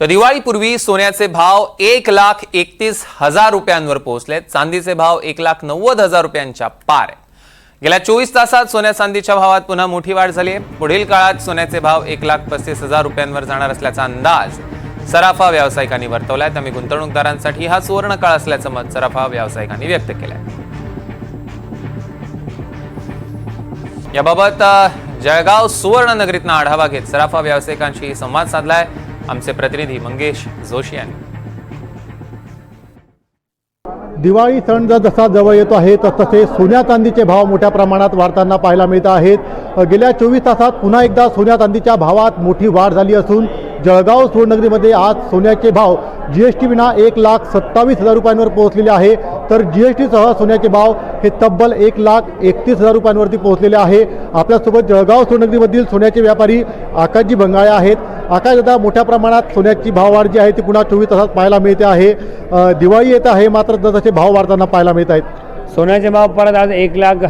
तर दिवाळीपूर्वी सोन्याचे भाव एक लाख एकतीस हजार रुपयांवर पोहोचले चांदीचे भाव एक लाख नव्वद हजार रुपयांच्या पार गेल्या चोवीस तासात सोन्या चांदीच्या भावात पुन्हा मोठी वाढ झाली आहे. पुढील काळात सोन्याचे भाव एक लाख पस्तीस हजार रुपयांवर जाणार असल्याचा अंदाज सराफा व्यावसायिकांनी वर्तवलाय. त्यामुळे गुंतवणूकदारांसाठी हा सुवर्ण काळ असल्याचं मत सराफा व्यावसायिकांनी व्यक्त केलंय. याबाबत जळगाव सुवर्ण नगरीतनं आढावा घेत सराफा व्यावसायिकांशी संवाद साधलाय. आमचे प्रतिनिधी मंगेश जोशी यांनी. दिवाळी सण जर जसा जवळ येतो आहे तर तसे सोन्या चांदीचे भाव मोठ्या प्रमाणात वाढताना पाहायला मिळत आहेत. गेल्या चोवीस तासात पुन्हा एकदा सोन्या चांदीच्या भावात मोठी वाढ झाली असून जळगाव सुवर्णनगरीमध्ये आज सोन्याचे भाव जी एस टी विना एक लाख सत्तावीस हजार रुपयांवर पोहोचलेले आहे. तर जी एस टीसह सोन्याचे भाव हे तब्बल एक लाख एकतीस हजार रुपयांवरती पोहोचलेले आहे. आपल्यासोबत जळगाव सुवर्णनगरीमधील सोन्याचे व्यापारी आकाशजी भंगाळे आहेत. आकाश दादा मोठ्या प्रमाणात सोन्याची भाववाढ जी आहे ती पुन्हा चोवीस तासात पाहायला मिळते आहे. दिवाळी येत आहे मात्र जसे भाव वाढताना पाहायला मिळत आहेत. सोन्याचे भाव परत आज एक लाख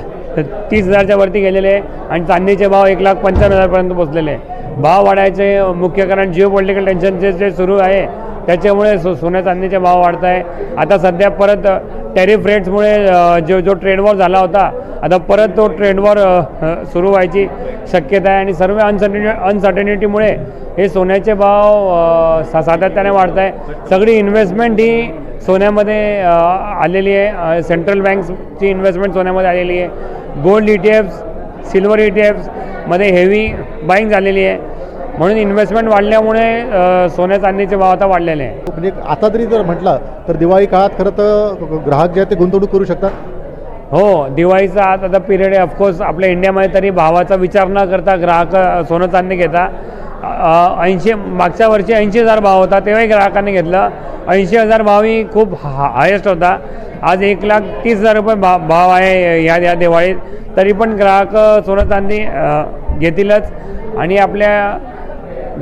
तीस हजारच्या वरती गेलेले आहे आणि चांदीचे भाव एक लाख पंचावन्न हजारपर्यंत पोचलेले आहे. भाव वाढायचे मुख्य कारण जिओ पॉलिटिकल टेन्शनचे जे सुरू आहे त्याच्यामुळे सो सोन्या चांदीचे भाव वाढत आहे आता सध्या परत टॅरिफ रेट्समुळे जो जो ट्रेड वॉर झाला होता आता परत तो ट्रेड वॉर सुरू व्हायची शक्यता आहे. आणि सर्व अनसर्टिनि अनसर्टनिटीमुळे हे सोन्याचे भाव सा सातत्याने वाढत आहे. सगळी इन्व्हेस्टमेंट ही सोन्यामध्ये आलेली आहे. सेंट्रल बँक्सची इन्व्हेस्टमेंट सोन्यामध्ये आलेली आहे. Gold E T Fs silver E T एफ्समध्ये heavy buying झालेली आहे. म्हणून इन्व्हेस्टमेंट वाढल्यामुळे सोन्या चांदीचे भाव आता वाढलेले आहे म्हणजे आता जरी जर म्हटलं तर दिवाळी काळात खरं तर ग्राहक जे आहेत ते गुंतवणूक करू शकतात? हो दिवाळीचा आज आता पिरियड आहे. ऑफकोर्स आपल्या इंडियामध्ये तरी भावाचा विचार न करता ग्राहक सोनं चांदी घेता. ऐंशी मागच्या वर्षी ऐंशी हजार भाव होता तेव्हाही ग्राहकांनी घेतलं. ऐंशी हजार भावही खूप हा हायेस्ट होता. आज एक लाख तीस हजार रुपये भा भाव आहे ह्या या दिवाळीत. तरी पण ग्राहक सोनं चांदी घेतीलच. आणि आपल्या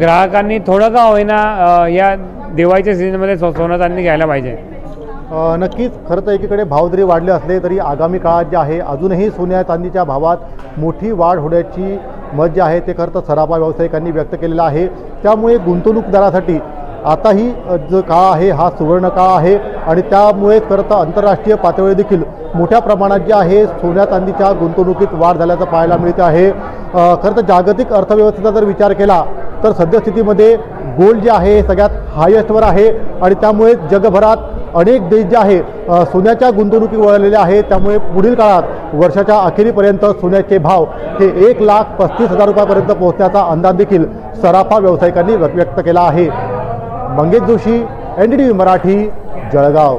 ग्राहकांनी थोडं का होईना या दिवाळीच्या सीझनमध्ये सो सोनं चांदी घ्यायला पाहिजे. नक्कीच. खरं तर एकीकडे भाव जरी वाढले असले तरी आगामी काळात जे आहे अजूनही सोन्या चांदीच्या भावात मोठी वाढ होण्याची मत जे आहे ते खरं तर सराफा व्यावसायिकांनी व्यक्त केलेलं आहे. त्यामुळे गुंतवणूकदारासाठी आताही जो काळ आहे हा सुवर्ण काळ आहे आणि त्यामुळे खरं तर आंतरराष्ट्रीय पातळीवर देखील मोठ्या प्रमाणात जे आहे सोन्या चांदीच्या गुंतवणुकीत वाढ झाल्याचं पाहायला मिळते आहे. खरं तर जागतिक अर्थव्यवस्थेचा जर विचार केला तर सद्यस्थितीमध्ये गोल्ड जे आहे सगळ्यात हायेस्टवर आहे आणि त्यामुळे जगभरात अनेक देश जे आहे सोन्याच्या गुंतवणुकी वळलेल्या आहेत त्यामुळे पुढील काळात वर्षाच्या अखेरीपर्यंत सोन्याचे भाव हे एक लाख पस्तीस हजार रुपयापर्यंत पोहोचण्याचा अंदाज देखील सराफा व्यावसायिकांनी व्यक्त केला आहे. Mangesh Joshi N D T V Marathi Jalgaon.